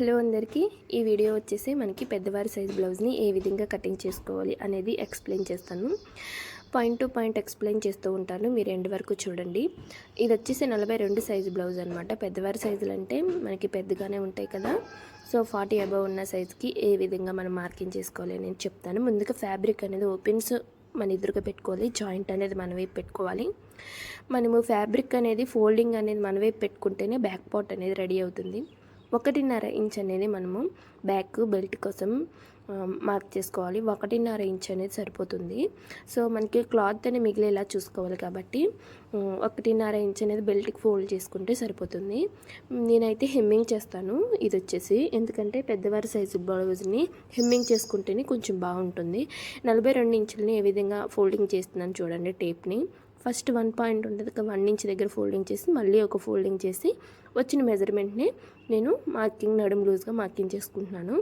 Hello అందరికీ. ఈ video వచ్చేసి మనకి పెద్దవారి సైజ్ బ్లౌజ్ని ఏ విధంగా కటింగ్ చేసుకోవాలి అనేది ఎక్స్ప్లెయిన్ చేస్తాను. పాయింట్ టు పాయింట్ ఎక్స్ప్లెయిన్ చేస్తూ ఉంటాను. మీరు ఎండ్ వరకు చూడండి. ఇది వచ్చేసి నలభై రెండు సైజు బ్లౌజ్ అనమాట పెద్దవారి సైజులు అంటే మనకి పెద్దగానే ఉంటాయి కదా. సో ఫార్టీ అబవ్ ఉన్న సైజ్కి ఏ విధంగా మనం మార్కింగ్ చేసుకోవాలి అని చెప్తాను. ముందుగా ఫ్యాబ్రిక్ అనేది ఓపెన్స్ మన ఎదురుగా పెట్టుకోవాలి. జాయింట్ అనేది మన వైపు పెట్టుకోవాలి. మనము ఫ్యాబ్రిక్ అనేది ఫోల్డింగ్ అనేది మన వైపు పెట్టుకుంటేనే బ్యాక్ పార్ట్ అనేది రెడీ అవుతుంది. ఒకటిన్నర ఇంచ్ అనేది మనము బ్యాక్ బెల్ట్ కోసం మార్క్ చేసుకోవాలి. ఒకటిన్నర ఇంచ్ అనేది సరిపోతుంది. సో మనకి క్లాత్ అనేది మిగిలేలా చూసుకోవాలి కాబట్టి ఒకటిన్నర ఇంచ్ అనేది బెల్ట్కి ఫోల్డ్ చేసుకుంటే సరిపోతుంది. నేనైతే హెమ్మింగ్ చేస్తాను. ఇది వచ్చేసి ఎందుకంటే పెద్దవారి సైజు బ్లౌజ్ని హెమ్మింగ్ చేసుకుంటేనే కొంచెం బాగుంటుంది. నలభై రెండు ఇంచులని ఏ విధంగా ఫోల్డింగ్ చేస్తున్నాను చూడండి టేప్ని. ఫస్ట్ వన్ పాయింట్ ఉంటుంది కదా వన్ ఇంచ్ దగ్గర ఫోల్డింగ్ చేసి మళ్ళీ ఒక ఫోల్డింగ్ చేసి వచ్చిన మెజర్మెంట్ని నేను మార్కింగ్ నడుము లూజ్గా మార్కింగ్ చేసుకుంటున్నాను.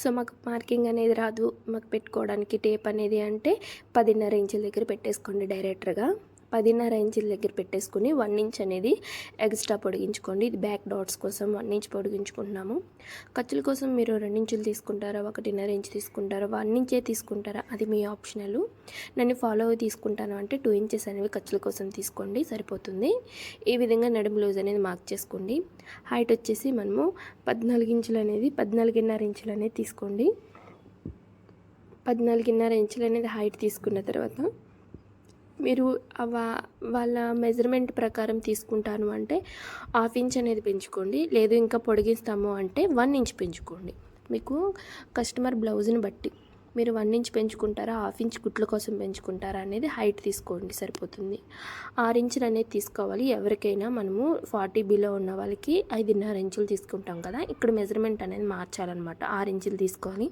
సో మాకు మార్కింగ్ అనేది రాదు. మాకు పెట్టుకోవడానికి టేప్ అనేది అంటే పదిన్నర ఇంచుల దగ్గర పెట్టేసుకోండి డైరెక్టర్గా. పదిన్నర ఇంచుల దగ్గర పెట్టేసుకుని వన్ ఇంచ్ అనేది ఎక్స్ట్రా పొడిగించుకోండి. ఇది బ్యాక్ డాట్స్ కోసం వన్ ఇంచ్ పొడిగించుకుంటున్నాము. ఖర్చుల కోసం మీరు రెండు ఇంచులు తీసుకుంటారా ఒకటిన్నర ఇంచ్ తీసుకుంటారా వన్ ఇంచే తీసుకుంటారా? అది మీ ఆప్షనల్. నన్ను ఫాలో అవి తీసుకుంటాను అంటే టూ ఇంచెస్ అనేవి ఖర్చుల కోసం తీసుకోండి సరిపోతుంది. ఈ విధంగా నడుము లూజ్ అనేది మార్క్ చేసుకోండి. హైట్ వచ్చేసి మనము పద్నాలుగు ఇంచులు అనేది పద్నాలుగున్నర ఇంచులు అనేది తీసుకోండి. పద్నాలుగున్నర ఇంచులు అనేది హైట్ తీసుకున్న తర్వాత మీరు వా- వాళ్ళ మెజర్మెంట్ ప్రకారం తీసుకుంటాను అంటే హాఫ్ ఇంచ్ అనేది పెంచుకోండి. లేదు ఇంకా పొడిగిస్తాము అంటే వన్ ఇంచ్ పెంచుకోండి. మీకు కస్టమర్ బ్లౌజ్ని బట్టి. మీరు వన్ ఇంచ్ పెంచుకుంటారా? హాఫ్ ఇంచ్ గుట్ల కోసం పెంచుకుంటారా? అనేది హైట్ తీసుకోండి సరిపోతుంది. ఆరు ఇంచులు అనేది తీసుకోవాలి. ఎవరికైనా మనము ఫార్టీ బిలో ఉన్న వాళ్ళకి ఐదున్నర ఇంచులు తీసుకుంటాం కదా ఇక్కడ మెజర్మెంట్ అనేది మార్చాలన్నమాట. ఆరు ఇంచులు తీసుకోవాలి.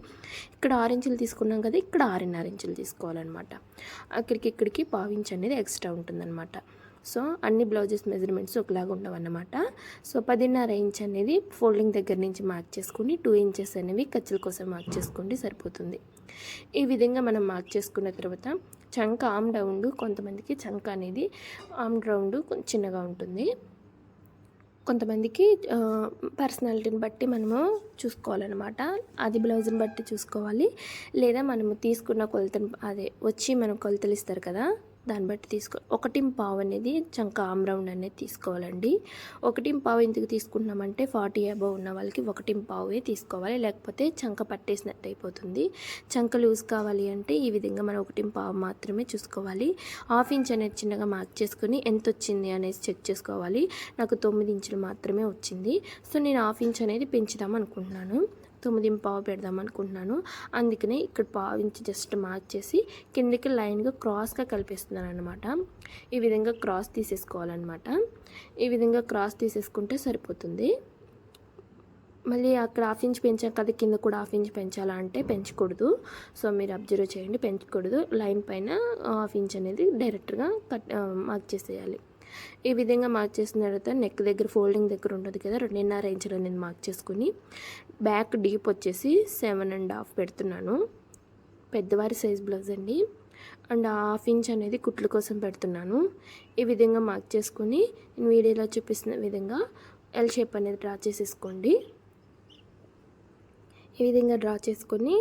ఇక్కడ ఆరు ఇంచులు తీసుకున్నాం కదా ఇక్కడ ఆరున్నర ఇంచులు తీసుకోవాలన్నమాట. అక్కడికి ఇక్కడికి పావు ఇంచ్ అనేది ఎక్స్ట్రా ఉంటుందన్నమాట. సో అన్ని బ్లౌజెస్ మెజర్మెంట్స్ ఒకలాగా ఉండవన్నమాట. సో పదిన్నర ఇంచ్ అనేది ఫోల్డింగ్ దగ్గర నుంచి మార్క్ చేసుకుని టూ ఇంచెస్ అనేవి ఖర్చుల కోసం మార్క్ చేసుకోండి సరిపోతుంది. ఈ విధంగా మనం మార్క్ చేసుకున్న తర్వాత చంక ఆమ్ రౌండ్ కొంతమందికి చంక అనేది ఆమ్ రౌండ్ కొంచెం చిన్నగా ఉంటుంది. కొంతమందికి పర్సనాలిటీని బట్టి మనము చూసుకోవాలన్నమాట. అది బ్లౌజ్ని బట్టి చూసుకోవాలి. లేదా మనము తీసుకున్న కొలతను అదే వచ్చి మనం కొలతలు ఇస్తారు కదా. దాన్ని బట్టి తీసుకో ఒకటి పావు అనేది చంక ఆమ్ రౌండ్ అనేది తీసుకోవాలండి. ఒకటి పావు ఎందుకు తీసుకుంటున్నామంటే ఫార్టీ అబవ్ ఉన్న వాళ్ళకి ఒకటి పావే తీసుకోవాలి. లేకపోతే చంక పట్టేసినట్టు అయిపోతుంది. చంక లూజ్ కావాలి అంటే ఈ విధంగా మనం ఒకటి పావు మాత్రమే చూసుకోవాలి. హాఫ్ ఇంచ్ అనేది చిన్నగా మార్క్ చేసుకుని ఎంత వచ్చింది అనేది చెక్ చేసుకోవాలి. నాకు తొమ్మిది ఇంచులు మాత్రమే వచ్చింది. సో నేను హాఫ్ ఇంచ్ అనేది పెంచుదాం అనుకుంటున్నాను. తొమ్మిది పావు పెడదాం అనుకుంటున్నాను. అందుకనే ఇక్కడ పావు ఇంచి జస్ట్ మార్క్ చేసి కిందకి లైన్గా క్రాస్గా కలిపేస్తున్నాను అనమాట ఈ విధంగా క్రాస్ తీసేసుకోవాలన్నమాట. ఈ విధంగా క్రాస్ తీసేసుకుంటే సరిపోతుంది. మళ్ళీ అక్కడ హాఫ్ ఇంచ్ పెంచాం కదా కింద కూడా హాఫ్ ఇంచ్ పెంచాలా అంటే పెంచకూడదు. సో మీరు అబ్జర్వ్ చేయండి పెంచకూడదు. లైన్ పైన హాఫ్ ఇంచ్ అనేది డైరెక్ట్గా కట్ మార్క్ చేసేయాలి. ఈ విధంగా మార్క్ చేసిన తర్వాత నెక్ దగ్గర ఫోల్డింగ్ దగ్గర ఉంటుంది కదా రెండున్నర ఇంచులు నేను మార్క్ చేసుకుని బ్యాక్ డీప్ వచ్చేసి సెవెన్ అండ్ హాఫ్ పెడుతున్నాను. పెద్దవారి సైజ్ బ్లౌజ్ అండి. అండ్ హాఫ్ ఇంచ్ అనేది కుట్లు కోసం పెడుతున్నాను. ఈ విధంగా మార్క్ చేసుకుని నేను వీడియోలో చూపిస్తున్న విధంగా ఎల్ షేప్ అనేది డ్రా చేసేసుకోండి. ఈ విధంగా డ్రా చేసుకొని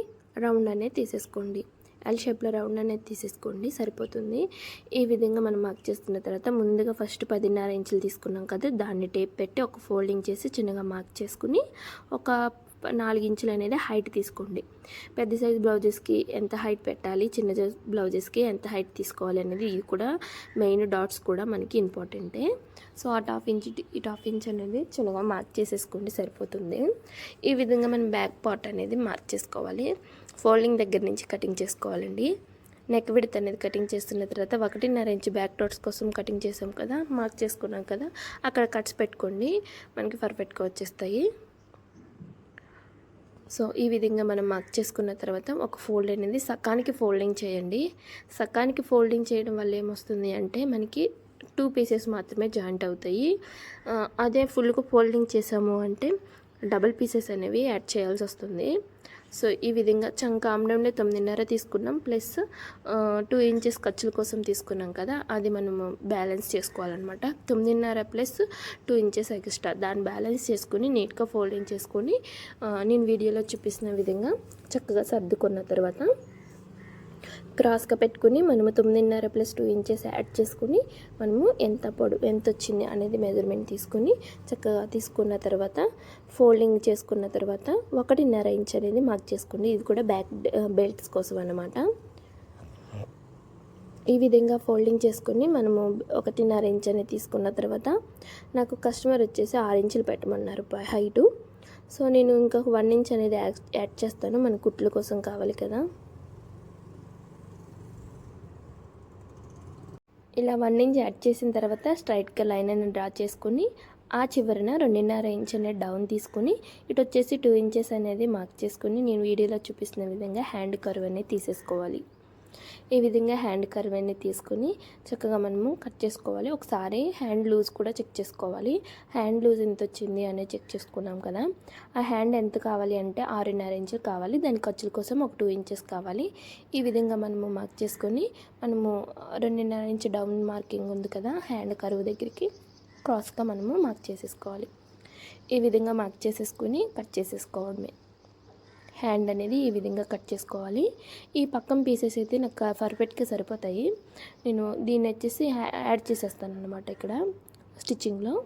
రౌండ్ అనేది తీసేసుకోండి. ఎల్ షేప్లో రౌండ్ అనేది తీసేసుకోండి సరిపోతుంది. ఈ విధంగా మనం మార్క్ చేసుకున్న తర్వాత ముందుగా ఫస్ట్ పదిన్నర ఇంచులు తీసుకున్నాం కదా దాన్ని టేప్ పెట్టి ఒక ఫోల్డింగ్ చేసి చిన్నగా మార్క్ చేసుకుని ఒక నాలుగు ఇంచులు అనేది హైట్ తీసుకోండి. పెద్ద సైజ్ బ్లౌజెస్కి ఎంత హైట్ పెట్టాలి చిన్న బ్లౌజెస్కి ఎంత హైట్ తీసుకోవాలి అనేది ఇది కూడా మెయిన్ డాట్స్ కూడా మనకి ఇంపార్టెంటే సో అటు హాఫ్ ఇంచ్ ఇటు- ఇటు హాఫ్ ఇంచ్ అనేది చిన్నగా మార్క్ చేసేసుకోండి సరిపోతుంది. ఈ విధంగా మనం బ్యాక్ పార్ట్ అనేది మార్క్ చేసుకోవాలి. ఫోల్డింగ్ దగ్గర నుంచి కటింగ్ చేసుకోవాలండి. నెక్ విడత్ అనేది కటింగ్ చేస్తున్న తర్వాత ఒకటిన్నర ఇంచ్ బ్యాక్ డాట్స్ కోసం కటింగ్ చేసాం కదా మార్క్ చేసుకున్నాం కదా అక్కడ కట్స్ పెట్టుకోండి. మనకి పర్ఫెక్ట్గా వచ్చేస్తాయి. సో ఈ విధంగా మనం మార్క్ చేసుకున్న తర్వాత ఒక ఫోల్డ్ అనేది సకానికి ఫోల్డింగ్ చేయండి. సకానికి ఫోల్డింగ్ చేయడం వల్ల ఏమొస్తుంది అంటే మనకి టూ పీసెస్ మాత్రమే జాయింట్ అవుతాయి. అదే ఫుల్గా ఫోల్డింగ్ చేసాము అంటే డబుల్ పీసెస్ అనేవి యాడ్ చేయాల్సి వస్తుంది. సో ఈ విధంగా చంక ఆమ్లంలో తొమ్మిదిన్నర తీసుకున్నాం. ప్లస్ టూ ఇంచెస్ ఖర్చుల కోసం తీసుకున్నాం కదా అది మనము బ్యాలెన్స్ చేసుకోవాలన్నమాట. తొమ్మిదిన్నర ప్లస్ టూ ఇంచెస్ ఎక్స్ట్రా దాన్ని బ్యాలెన్స్ చేసుకుని నీట్గా ఫోల్డింగ్ చేసుకొని నేను వీడియోలో చూపిస్తున్న విధంగా చక్కగా సర్దుకున్న తర్వాత క్రాస్గా పెట్టుకుని మనము తొమ్మిదిన్నర ప్లస్ టూ ఇంచెస్ యాడ్ చేసుకుని మనము ఎంత పొడు ఎంత వచ్చింది అనేది మెజర్మెంట్ తీసుకుని చక్కగా తీసుకున్న తర్వాత ఫోల్డింగ్ చేసుకున్న తర్వాత ఒకటిన్నర ఇంచ్ అనేది మార్క్ చేసుకోండి. ఇది కూడా బ్యాక్ బెల్ట్స్ కోసం అన్నమాట. ఈ విధంగా ఫోల్డింగ్ చేసుకొని మనము ఒకటిన్నర ఇంచ్ అనేది తీసుకున్న తర్వాత నాకు కస్టమర్ వచ్చేసి ఆరు ఇంచులు పెట్టమన్నారు హైటు. సో నేను ఇంకొక వన్ ఇంచ్ అనేది యాడ్- యాడ్ చేస్తాను. మన కుట్ల కోసం కావాలి కదా. ఇలా వన్ ఇంచ్ యాడ్ చేసిన తర్వాత స్ట్రైట్గా లైన్ అనేది డ్రా చేసుకొని ఆ చివరన రెండున్నర ఇంచ్ అనేది డౌన్ తీసుకొని ఇటు వచ్చేసి టూ ఇంచెస్ అనేది మార్క్ చేసుకుని నేను వీడియోలో చూపిస్తున్న విధంగా హ్యాండ్ కర్వ్ అనేది తీసేసుకోవాలి. ఈ విధంగా హ్యాండ్ కర్వ్ అనేది తీసుకొని చక్కగా మనము కట్ చేసుకోవాలి. ఒకసారి హ్యాండ్ లూజ్ కూడా చెక్ చేసుకోవాలి. హ్యాండ్ లూజ్ ఎంత వచ్చింది అనేది చెక్ చేసుకున్నాం కదా. ఆ హ్యాండ్ ఎంత కావాలి అంటే ఆరున్నర ఇంచులు కావాలి. దాని ఖర్చుల కోసం ఒక టూ ఇంచెస్ కావాలి. ఈ విధంగా మనము మార్క్ చేసుకొని మనము రెండున్నర ఇంచ్ డౌన్ మార్కింగ్ ఉంది కదా హ్యాండ్ కరువు దగ్గరికి క్రాస్గా మనము మార్క్ చేసేసుకోవాలి. ఈ విధంగా మార్క్ చేసేసుకొని కట్ చేసేసుకోవడమే. హ్యాండ్ అనేది ఈ విధంగా కట్ చేసుకోవాలి. ఈ పక్కన పీసెస్ అయితే నాకు పర్ఫెక్ట్గా సరిపోతాయి. నేను దీన్ని వచ్చేసి యాడ్ చేసేస్తాను అనమాట ఇక్కడ స్టిచ్చింగ్లో.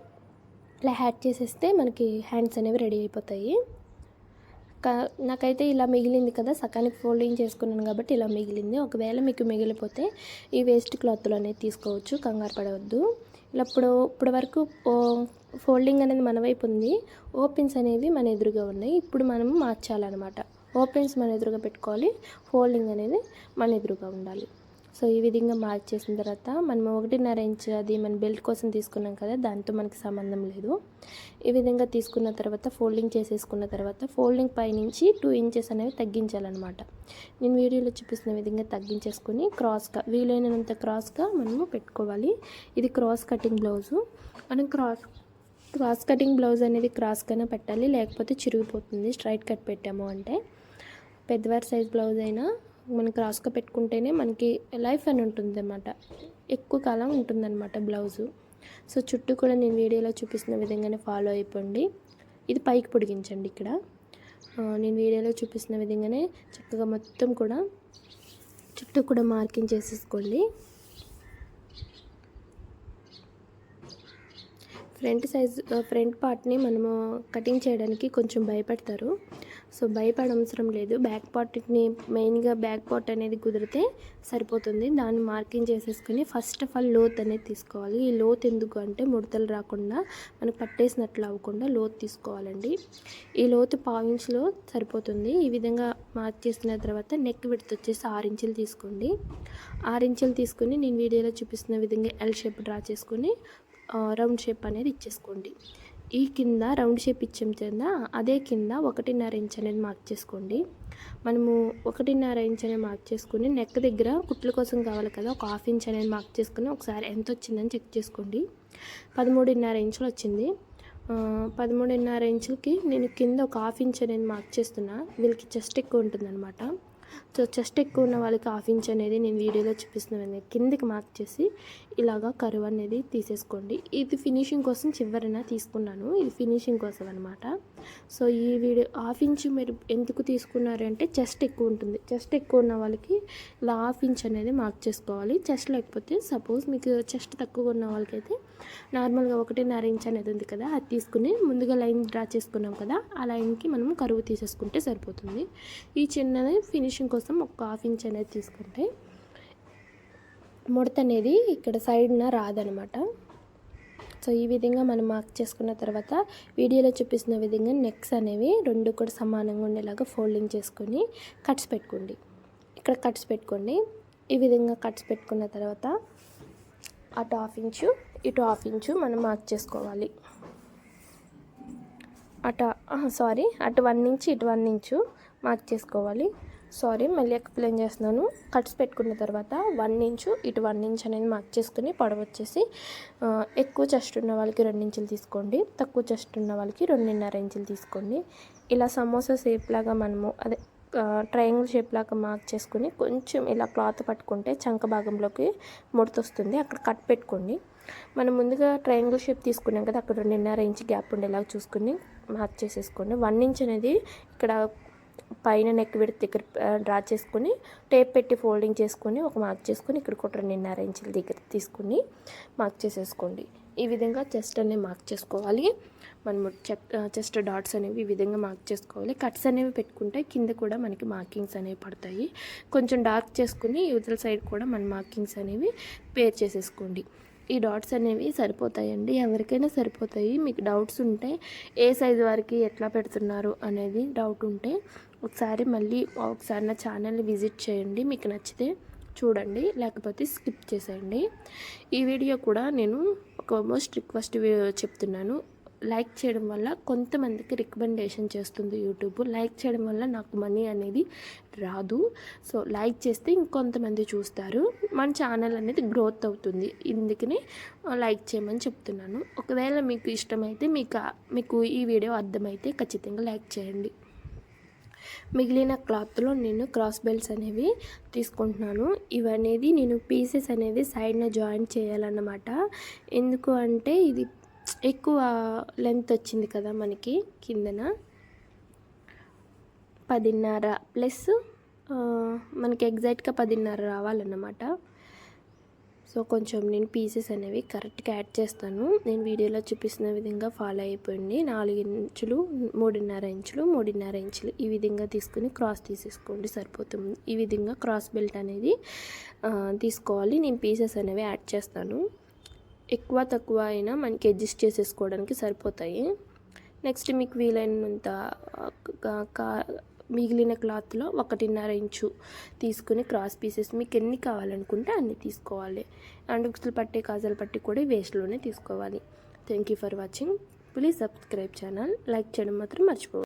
ఇలా యాడ్ చేసేస్తే మనకి హ్యాండ్స్ అనేవి రెడీ అయిపోతాయి. కా- నాకైతే ఇలా మిగిలింది కదా సకానికి ఫోల్డింగ్ చేసుకున్నాను కాబట్టి ఇలా మిగిలింది. ఒకవేళ మీకు మిగిలిపోతే ఈ వేస్ట్ క్లాత్లు అనేది తీసుకోవచ్చు కంగారు పడవద్దు. ఇలా ఇప్పుడు ఇప్పటి వరకు ఫోల్డింగ్ అనేది మన వైపు ఉంది. ఓపెన్స్ అనేవి మన ఎదురుగా ఉన్నాయి. ఇప్పుడు మనం మార్చాలన్నమాట. ఓపెన్స్ మన ఎదురుగా పెట్టుకోవాలి. ఫోల్డింగ్ అనేది మన ఎదురుగా ఉండాలి. సో ఈ విధంగా మార్చేసిన తర్వాత మనం ఒకటిన్నర ఇంచ్ అది మన బెల్ట్ కోసం తీసుకున్నాం కదా దాంతో మనకి సంబంధం లేదు. ఈ విధంగా తీసుకున్న తర్వాత ఫోల్డింగ్ చేసేసుకున్న తర్వాత ఫోల్డింగ్ పైనుంచి టూ ఇంచెస్ అనేవి తగ్గించాలన్నమాట. నేను వీడియోలో చూపిస్తున్న విధంగా తగ్గించేసుకొని క్రాస్గా వీలైనంత క్రాస్గా మనము పెట్టుకోవాలి. ఇది క్రాస్ కటింగ్ బ్లౌజు. మనం క్రాస్ క్రాస్ కటింగ్ బ్లౌజ్ అనేది క్రాస్గానే పెట్టాలి లేకపోతే చిరిగిపోతుంది. స్ట్రైట్ కట్ పెట్టాము అంటే పెద్దవారి సైజ్ బ్లౌజ్ అయినా మనం క్రాస్గా పెట్టుకుంటేనే మనకి లైఫ్ అని ఉంటుంది అనమాట ఎక్కువ కాలం ఉంటుందన్నమాట బ్లౌజు. సో చుట్టూ కూడా నేను వీడియోలో చూపిస్తున్న విధంగానే ఫాలో అయిపోండి. ఇది పైకి పొడిగించండి ఇక్కడ. నేను వీడియోలో చూపిస్తున్న విధంగానే చక్కగా మొత్తం కూడా చుట్టూ కూడా మార్కింగ్ చేసేసుకోండి. ఫ్రంట్ సైజ్ ఫ్రంట్ పార్ట్ని మనము కటింగ్ చేయడానికి కొంచెం భయపడతారు. సో భయపడవసరం లేదు. బ్యాక్ పార్ట్ని మెయిన్గా బ్యాక్ పార్ట్ అనేది కుదిరితే సరిపోతుంది. దాన్ని మార్కింగ్ చేసేసుకుని ఫస్ట్ ఆఫ్ ఆల్ లోత్ అనేది తీసుకోవాలి. ఈ లోత్ ఎందుకు అంటే ముడతలు రాకుండా మనకు పట్టేసినట్లు అవ్వకుండా లోత్ తీసుకోవాలండి. ఈ లోతు పావించ్లో సరిపోతుంది. ఈ విధంగా మార్క్ చేసిన తర్వాత నెక్ విడత వచ్చేసి ఆరు ఇంచులు తీసుకోండి. ఆరు ఇంచులు తీసుకుని నేను వీడియోలో చూపిస్తున్న విధంగా ఎల్ షేప్ డ్రా చేసుకుని రౌండ్ షేప్ అనేది ఇచ్చేసుకోండి. ఈ కింద రౌండ్ షేప్ ఇచ్చాం కింద అదే కింద ఒకటిన్నర ఇంచ్ అనేది మార్క్ చేసుకోండి. మనము ఒకటిన్నర ఇంచ్ అనేది మార్క్ చేసుకుని నెక్ దగ్గర కుట్ల కోసం కావాలి కదా ఒక హాఫ్ ఇంచ్ అనేది మార్క్ చేసుకుని ఒకసారి ఎంత వచ్చిందని చెక్ చేసుకోండి. పదమూడున్నర ఇంచులు వచ్చింది. పదమూడున్నర ఇంచులకి నేను కింద ఒక హాఫ్ ఇంచ్ అనేది మార్క్ చేస్తున్నా. వీళ్ళకి చెస్ట్ ఎక్కువ ఉంటుందన్నమాట. సో చెస్ట్ ఎక్కువ ఉన్న వాళ్ళకి హాఫ్ ఇంచ్ అనేది నేను వీడియోలో చూపిస్తున్నాను కిందకి మార్క్ చేసి ఇలాగా కరువు అనేది తీసేసుకోండి. ఇది ఫినిషింగ్ కోసం చివరిన తీసుకున్నాను. ఇది ఫినిషింగ్ కోసం అనమాట సో ఈ వీడియో హాఫ్ ఇంచ్ మీరు ఎందుకు తీసుకున్నారంటే చెస్ట్ ఎక్కువ ఉంటుంది. చెస్ట్ ఎక్కువ ఉన్న వాళ్ళకి ఇలా హాఫ్ ఇంచ్ అనేది మార్క్ చేసుకోవాలి. చెస్ట్ లేకపోతే సపోజ్ మీకు చెస్ట్ తక్కువ ఉన్న వాళ్ళకైతే నార్మల్గా ఒకటిన్నర ఇంచ్ అనేది ఉంది కదా అది తీసుకుని ముందుగా లైన్ డ్రా చేసుకున్నాం కదా ఆ లైన్కి మనం కరువు తీసేసుకుంటే సరిపోతుంది. ఈ చిన్నది ఫినిష్ ఫినిషింగ్ కోసం ఒక హాఫ్ ఇంచ్ అనేది తీసుకుంటే ముడత అనేది ఇక్కడ సైడ్న రాదనమాట. సో ఈ విధంగా మనం మార్క్ చేసుకున్న తర్వాత వీడియోలో చూపిస్తున్న విధంగా నెక్స్ అనేవి రెండు కూడా సమానంగా ఉండేలాగా ఫోల్డింగ్ చేసుకొని కట్స్ పెట్టుకోండి. ఇక్కడ కట్స్ పెట్టుకోండి. ఈ విధంగా కట్స్ పెట్టుకున్న తర్వాత అటు హాఫ్ ఇంచు ఇటు హాఫ్ ఇంచు మనం మార్క్ చేసుకోవాలి. అటు సారీ అటు వన్ ఇంచు ఇటు వన్ ఇంచు మార్క్ చేసుకోవాలి. సారీ మళ్ళీ ఎక్స్ప్లెయిన్ చేస్తున్నాను. కట్స్ పెట్టుకున్న తర్వాత వన్ ఇంచు ఇటు వన్ ఇంచ్ అనేది మార్క్ చేసుకుని పొడవు వచ్చేసి ఎక్కువ చెస్ట్ ఉన్న వాళ్ళకి రెండు ఇంచులు తీసుకోండి. తక్కువ చెస్ట్ ఉన్న వాళ్ళకి రెండున్నర ఇంచులు తీసుకోండి. ఇలా సమోసా షేప్ లాగా మనము అదే ట్రయాంగిల్ షేప్ లాగా మార్క్ చేసుకుని కొంచెం ఇలా క్లాత్ పట్టుకుంటే చంక భాగంలోకి ముడతొస్తుంది. అక్కడ కట్ పెట్టుకోండి. మనం ముందుగా ట్రయాంగిల్ షేప్ తీసుకున్నాం కదా అక్కడ రెండున్నర ఇంచ్ గ్యాప్ ఉండేలాగా చూసుకుని మార్క్ చేసేసుకోండి. వన్ ఇంచ్ అనేది ఇక్కడ పైన నెక్ విడత దగ్గర డ్రా చేసుకుని టేప్ పెట్టి ఫోల్డింగ్ చేసుకొని ఒక మార్క్ చేసుకొని ఇక్కడ కూడా రెండున్నర ఇంచుల దగ్గర తీసుకుని మార్క్ చేసేసుకోండి. ఈ విధంగా చెస్ట్ అనేది మార్క్ చేసుకోవాలి. మనము చెస్ట్ డాట్స్ అనేవి ఈ విధంగా మార్క్ చేసుకోవాలి. కట్స్ అనేవి పెట్టుకుంటే కింద కూడా మనకి మార్కింగ్స్ అనేవి పడతాయి. కొంచెం డార్క్ చేసుకుని ఇవతల సైడ్ కూడా మన మార్కింగ్స్ అనేవి పేర్ చేసేసుకోండి. ఈ డాట్స్ అనేవి సరిపోతాయండి. ఎవరికైనా సరిపోతాయి. మీకు డౌట్స్ ఉంటే ఏ సైజు వారికి ఎట్లా పెడుతున్నారు అనేది డౌట్ ఉంటే ఒకసారి మళ్ళీ ఒకసారి నా ఛానల్ని విజిట్ చేయండి. మీకు నచ్చితే చూడండి. లేకపోతే స్కిప్ చేసేయండి. ఈ వీడియో కూడా నేను ఒక మోస్ట్ రిక్వెస్ట్ చెప్తున్నాను. లైక్ చేయడం వల్ల కొంతమందికి రికమెండేషన్ చేస్తుంది యూట్యూబ్. లైక్ చేయడం వల్ల నాకు మనీ అనేది రాదు. సో లైక్ చేస్తే ఇంకొంతమంది చూస్తారు. మన ఛానల్ అనేది గ్రోత్ అవుతుంది. ఇందుకని లైక్ చేయమని చెప్తున్నాను. ఒకవేళ మీకు ఇష్టమైతే మీకు మీకు ఈ వీడియో అర్థమైతే ఖచ్చితంగా లైక్ చేయండి. మిగిలిన క్లాత్లో నేను క్రాస్ బెల్ట్స్ అనేవి తీసుకుంటున్నాను. ఇవనేది నేను పీసెస్ అనేది సైడ్న జాయిన్ చేయాలన్నమాట. ఎందుకు అంటే ఇది ఎక్కువ లెంత్ వచ్చింది కదా మనకి కిందన. పదిన్నర ప్లస్ మనకి ఎగ్జాక్ట్గా పదిన్నర రావాలన్నమాట. సో కొంచెం నేను పీసెస్ అనేవి కరెక్ట్గా యాడ్ చేస్తాను. నేను వీడియోలో చూపిస్తున్న విధంగా ఫాలో అయిపోయింది నాలుగు ఇంచులు మూడున్నర ఇంచులు మూడున్నర ఇంచులు ఈ విధంగా తీసుకుని క్రాస్ తీసేసుకోండి సరిపోతుంది. ఈ విధంగా క్రాస్ బెల్ట్ అనేది తీసుకోవాలి. నేను పీసెస్ అనేవి యాడ్ చేస్తాను. ఎక్కువ తక్కువ అయినా మనకి అడ్జస్ట్ చేసేసుకోవడానికి సరిపోతాయి. నెక్స్ట్ మీకు వీలైనంత మిగిలిన క్లాత్లో ఒకటిన్నర ఇంచు తీసుకుని క్రాస్ పీసెస్ మీకు ఎన్ని కావాలనుకుంటే అన్ని తీసుకోవాలి. అండ్ ఉక్సులు పట్టి కాజలు పట్టి కూడా వేస్ట్లోనే తీసుకోవాలి. Thank you for watching. Please subscribe channel. Like చేయడం మాత్రం మర్చిపోవాలి